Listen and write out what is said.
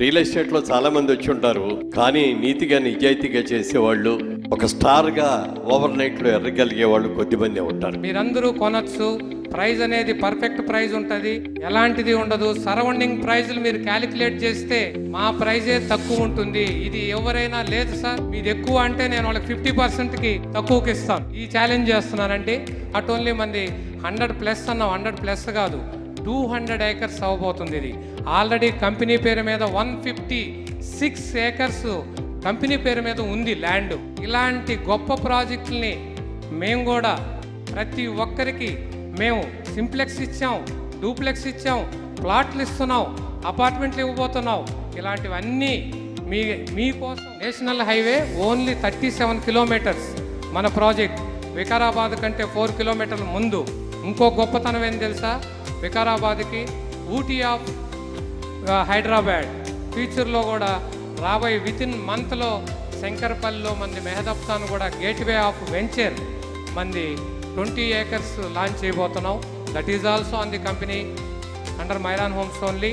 Real ఎస్టేట్లో చాలా మంది వచ్చి ఉంటారు. కానీ నీతిగా నిజాయితీగా చేసేవాళ్ళు ఒక స్టార్గా ఓవర్ నైట్లో ఎర్రగలిగే వాళ్ళు కొద్దిమంది ఉంటారు. మీరందరూ కొనొచ్చు. ప్రైజ్ అనేది పర్ఫెక్ట్ ప్రైజ్ ఉంటుంది. ఎలాంటిది ఉండదు. సరౌండింగ్ ప్రైజ్లు మీరు క్యాలిక్యులేట్ చేస్తే మా ప్రైజే తక్కువ ఉంటుంది. ఇది ఎవరైనా లేదు సార్. మీది ఎక్కువ అంటే నేను వాళ్ళకి ఫిఫ్టీ పర్సెంట్కి తక్కువకి ఇస్తాను. ఈ ఛాలెంజ్ చేస్తున్నానండి. అట్ ఓన్లీ మంది హండ్రెడ్ ప్లస్ అన్నాం. హండ్రెడ్ ప్లస్ కాదు. టూ హండ్రెడ్ ఏకర్స్ అవ్వబోతుంది ఇది. ఆల్రెడీ కంపెనీ పేరు మీద one fifty six acres company పేరు మీద ఉంది ల్యాండ్ ఇలాంటి గొప్ప ప్రాజెక్టుల్ని మేము కూడా ప్రతి ఒక్కరికి మేము సింప్లెక్స్ ఇచ్చాం డూప్లెక్స్ ఇచ్చాం ప్లాట్లు ఇస్తున్నాం అపార్ట్మెంట్లు ఇవ్వబోతున్నాం. ఇలాంటివన్నీ మీ మీకోసం national highway only thirty seven kilometres మన ప్రాజెక్ట్. వికారాబాద్ కంటే ఫోర్ కిలోమీటర్ల ముందు. ఇంకో గొప్పతనం ఏం తెలుసా? వికారాబాద్కి ఊటీ ఆఫ్ హైదరాబాద్. ఫ్యూచర్లో కూడా రాబోయే విత్ ఇన్ మంత్లో శంకర్పల్లిలో మంది మెహదప్తాన్ కూడా గేట్వే ఆఫ్ వెంచర్ మంది ట్వంటీ ఏకర్స్ లాంచ్ చేయబోతున్నాం. That is also on the company under Myron Homes only.